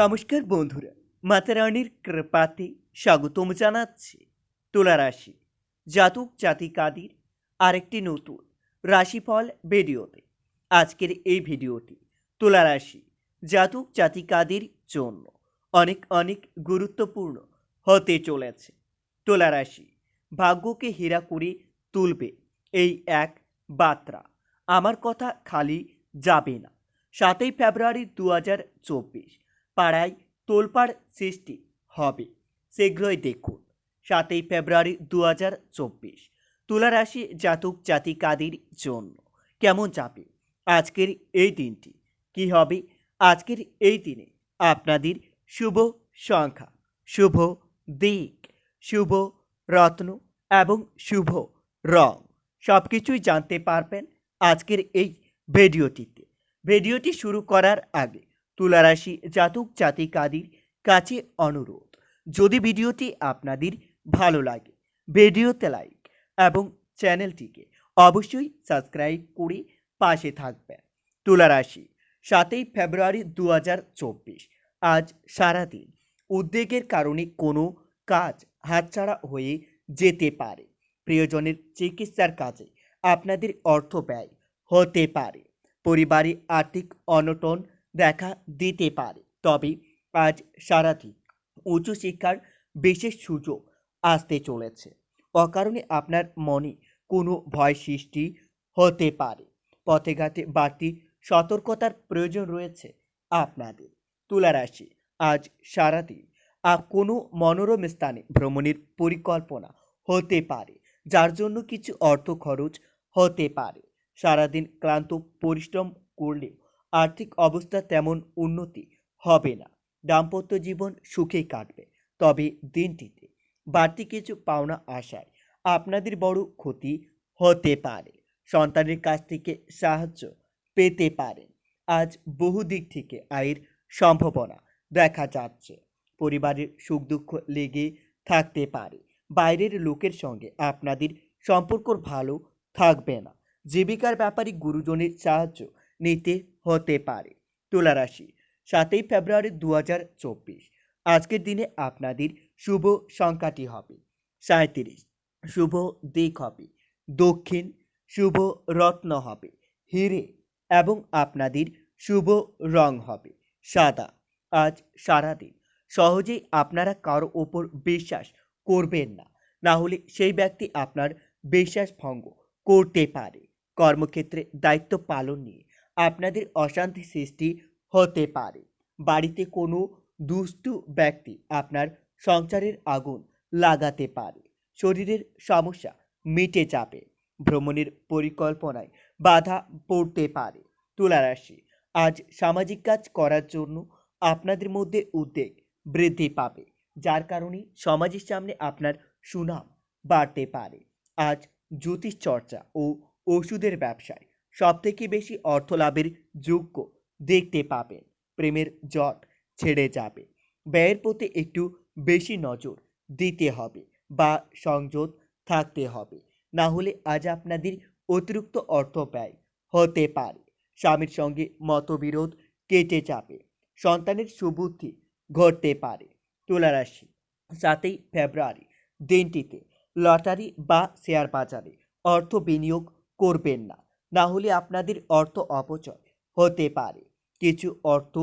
নমস্কার বন্ধুরা, মাতা রানীর কৃপাতে স্বাগতম জানাচ্ছি তুলা রাশি জাতক জাতিকাদের আরেকটি নতুন রাশিফল ভিডিওতে। আজকের এই ভিডিওটি তুলা রাশি জাতক জাতিকাদের জন্য অনেক অনেক গুরুত্বপূর্ণ হতে চলেছে। তুলা রাশি ভাগ্যকে হীরা করে তুলবে এই এক বার্তা। আমার কথা খালি যাবে না। সাতই ফেব্রুয়ারি দু হাজার চব্বিশ পাড়ায় তোলপাড় সৃষ্টি হবে। শীঘ্রই দেখুন। সাতই ফেব্রুয়ারি দু হাজার চব্বিশ। তুলারাশি জাতক জাতিকাদের জন্য কেমন যাবে? আজকের এই দিনটি কি হবে? আজকের এই দিনে আপনাদের শুভ সংখ্যা, শুভ দিক, শুভ রত্ন এবং শুভ রং সব কিছুই জানতে পারবেন আজকের এই ভিডিওটিতে। ভিডিওটি শুরু করার আগে তুলারাশি, জাতক, জাতিকাদের কাছে অনুরোধ। যদি ভিডিওটি আপনাদের ভালো লাগে, ভিডিওতে লাইক এবং চ্যানেলটিকে অবশ্যই সাবস্ক্রাইব করে পাশে থাকবেন। তুলারাশি, সাতই ফেব্রুয়ারি দু হাজার চব্বিশ। আজ সারাদিন উদ্বেগের কারণে কোনো কাজ হাতছাড়া হয়ে যেতে পারে। প্রিয়জনের চিকিৎসার কাজে আপনাদের অর্থ ব্যয় হতে পারে। পরিবারে আর্থিক অনটন দেখা দিতে পারে। তবে আজ সারাদিন উচ্চশিক্ষার বিশেষ সুযোগ আসতে চলেছে। অকারণে আপনার মনে কোনো ভয় সৃষ্টি হতে পারে। পথে ঘাটে বাড়তি সতর্কতার প্রয়োজন রয়েছে আপনাদের। তুলারাশি, আজ সারাদিন আর কোনো মনোরম স্থানে ভ্রমণের পরিকল্পনা হতে পারে, যার জন্য কিছু অর্থ খরচ হতে পারে। সারাদিন ক্লান্ত পরিশ্রম করলেও আর্থিক অবস্থা তেমন উন্নতি হবে না। দাম্পত্য জীবন সুখেই কাটবে। তবে দিনটিতে বাড়তি কিছু পাওনা আশায় আপনাদের বড় ক্ষতি হতে পারে। সন্তানের কাছ থেকে সাহায্য পেতে পারেন। আজ বহু দিক থেকে আয়ের সম্ভাবনা দেখা যাচ্ছে। পরিবারের সুখ দুঃখ লেগে থাকতে পারে। বাইরের লোকের সঙ্গে আপনাদের সম্পর্ক ভালো থাকবে না। জীবিকার ব্যাপারে গুরুজনের সাহায্য নিতে হতে পারে। তুলারাশি, সাতই ফেব্রুয়ারি দু হাজার চব্বিশ। আজকের দিনে আপনাদের শুভ সংখ্যাটি হবে সাঁত্রিশ শুভ দিক হবে দক্ষিণ। শুভ রত্ন হবে হিরে এবং আপনাদের শুভ রং হবে সাদা। আজ সারাদিন সহজেই আপনারা কারও ওপর বিশ্বাস করবেন না। না হলে সেই ব্যক্তি আপনার বিশ্বাস ভঙ্গ করতে পারে। কর্মক্ষেত্রে দায়িত্ব পালন নিয়ে আপনাদের অশান্তি সৃষ্টি হতে পারে। বাড়িতে কোনো দুষ্টু ব্যক্তি আপনার সংসারের আগুন লাগাতে পারে। শরীরের সমস্যা মিটে যাবে। ভ্রমণের পরিকল্পনায় বাধা পড়তে পারে। তুলারাশি, আজ সামাজিক কাজ করার জন্য আপনাদের মধ্যে উদ্বেগ বৃদ্ধি পাবে, যার কারণে সমাজের সামনে আপনার সুনাম বাড়তে পারে। আজ জ্যোতিষ চর্চা ও ওষুধের ব্যবসায় সবথেকে বেশি অর্থ লাভের যোগ্য দেখতে পাবেন প্রেমের জট ছেড়ে যাবে। ব্যয়ের প্রতি একটু বেশি নজর দিতে হবে বা সংযত থাকতে হবে। না হলে আজ আপনাদের অতিরিক্ত অর্থ ব্যয় হতে পারে। স্বামীর সঙ্গে মতবিরোধ কেটে যাবে। সন্তানের সুবুদ্ধি ঘটতে পারে। তুলারাশি, সাতই ফেব্রুয়ারি, দিনটিতে লটারি বা শেয়ার বাজারে অর্থ বিনিয়োগ করবেন না। না হলে আপনাদের অর্থ অপচয় হতে পারে। কিছু অর্থ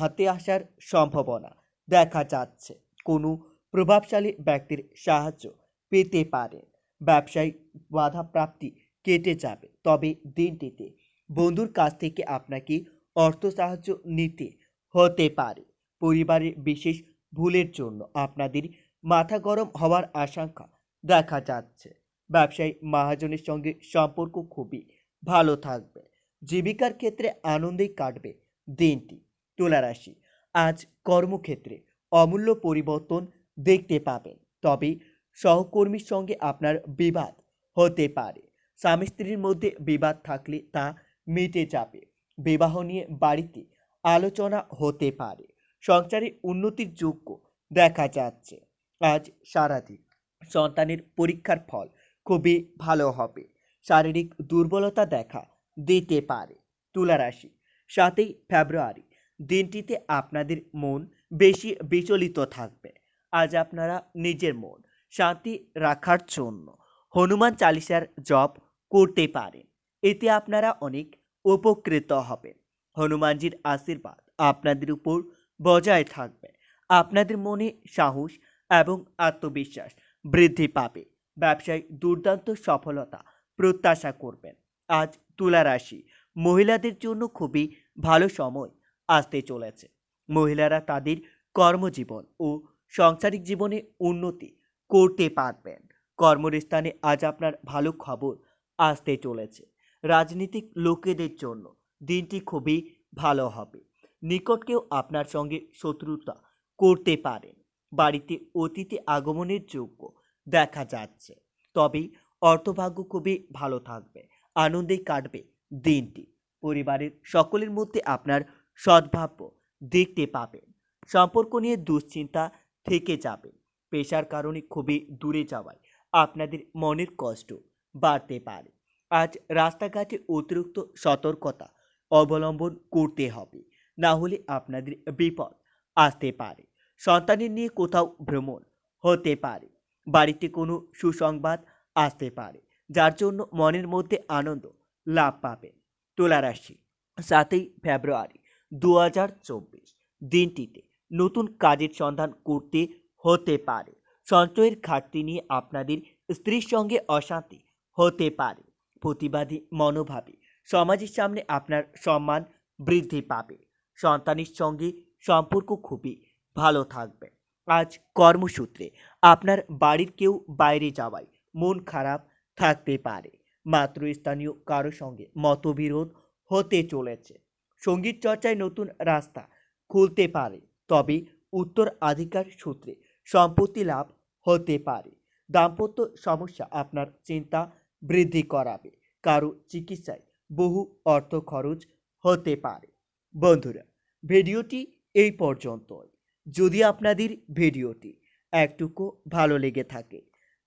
হাতে আসার সম্ভাবনা দেখা যাচ্ছে। কোনো প্রভাবশালী ব্যক্তির সাহায্য পেতে পারেন। ব্যবসায়িক বাধাপ্রাপ্তি কেটে যাবে। তবে দিনটিতে বন্ধুর কাছ থেকে আপনাকে অর্থ সাহায্য নিতে হতে পারে। পরিবারের বিশেষ ভুলের জন্য আপনাদের মাথা গরম হওয়ার আশঙ্কা দেখা যাচ্ছে। ব্যবসায়ী মহাজনের সঙ্গে সম্পর্ক খুবই ভালো থাকবে। জীবিকার ক্ষেত্রে আনন্দেই কাটবে দিনটি। তুলারাশি, আজ কর্মক্ষেত্রে অমূল্য পরিবর্তন দেখতে পাবেন। তবে সহকর্মীর সঙ্গে আপনার বিবাদ হতে পারে। স্বামী স্ত্রীর মধ্যে বিবাদ থাকলে তা মিটে যাবে। বিবাহ নিয়ে বাড়িতে আলোচনা হতে পারে। সংসারে উন্নতির যোগ্য দেখা যাচ্ছে। আজ সারাদিন সন্তানের পরীক্ষার ফল খুবই ভালো হবে। শারীরিক দুর্বলতা দেখা দিতে পারে। তুলারাশি সাতই ফেব্রুয়ারি। দিনটিতে আপনাদের মন বেশি বিচলিত থাকবে। আজ আপনারা নিজের মন শান্তি রাখার জন্য হনুমান চালিসার জপ করতে পারেন। এতে আপনারা অনেক উপকৃত হবেন। হনুমানজির আশীর্বাদ আপনাদের উপর বজায় থাকবে। আপনাদের মনে সাহস এবং আত্মবিশ্বাস বৃদ্ধি পাবে। ব্যবসায় দুর্দান্ত সফলতা প্রত্যাশা করবেন। আজ তুলা রাশি। মহিলাদের জন্য খুবই ভালো সময় আসতে চলেছে। মহিলারা তাদের কর্মজীবন ও সাংসারিক জীবনে উন্নতি করতে পারবেন। কর্মস্থানে আজ আপনার ভালো খবর আসতে চলেছে। রাজনীতিক লোকেদের জন্য দিনটি খুবই ভালো হবে। নিকট কেউ আপনার সঙ্গে শত্রুতা করতে পারেন। বাড়িতে অতিথি আগমনের যোগ্য দেখা যাচ্ছে। তবে অর্থভাগ্য খুবই ভালো থাকবে আনন্দে কাটবে দিনটি। পরিবারের সকলের মধ্যে আপনার সদ্ভাব্য দেখতে পাবেন, সম্পর্ক নিয়ে দুশ্চিন্তা থেকে যাবে পেশার কারণে খুবই দূরে যাওয়ায় আপনাদের মনের কষ্ট বাড়তে পারে। আজ রাস্তাঘাটে অতিরিক্ত সতর্কতা অবলম্বন করতে হবে, না হলে আপনাদের বিপদ আসতে পারে। সন্তানের নিয়ে কোথাও ভ্রমণ হতে পারে, বাড়িতে কোনো সুসংবাদ আসতে পারে, যার জন্য মনের মধ্যে আনন্দ লাভ পাবেন। তুলা রাশি সাতই ফেব্রুয়ারি দু হাজার চব্বিশ, দিনটিতে নতুন কাজের সন্ধান করতে হতে পারে। সঞ্চয়ের ঘাটতি নিয়ে আপনাদের স্ত্রীর সঙ্গে অশান্তি হতে পারে। প্রতিবাদী মনোভাবে সমাজের সামনে আপনার সম্মান বৃদ্ধি পাবে। সন্তানের সঙ্গে সম্পর্ক খুবই ভালো থাকবে। আজ কর্মসূত্রে আপনার বাড়ির কেউ বাইরে যাওয়ায় মন খারাপ থাকতে পারে। মাত্র স্থানীয় কারও সঙ্গে মতবিরোধ হতে চলেছে। সংগীত চর্চায় নতুন রাস্তা খুলতে পারে, তবে উত্তর আধিকার সূত্রে সম্পত্তি লাভ হতে পারে। দাম্পত্য সমস্যা আপনার চিন্তা বৃদ্ধি করাবে। কারও চিকিৎসায় বহু অর্থ খরচ হতে পারে। বন্ধুরা, ভিডিওটি এই পর্যন্তই। যদি আপনাদের ভিডিওটি একটুকু ভালো লেগে থাকে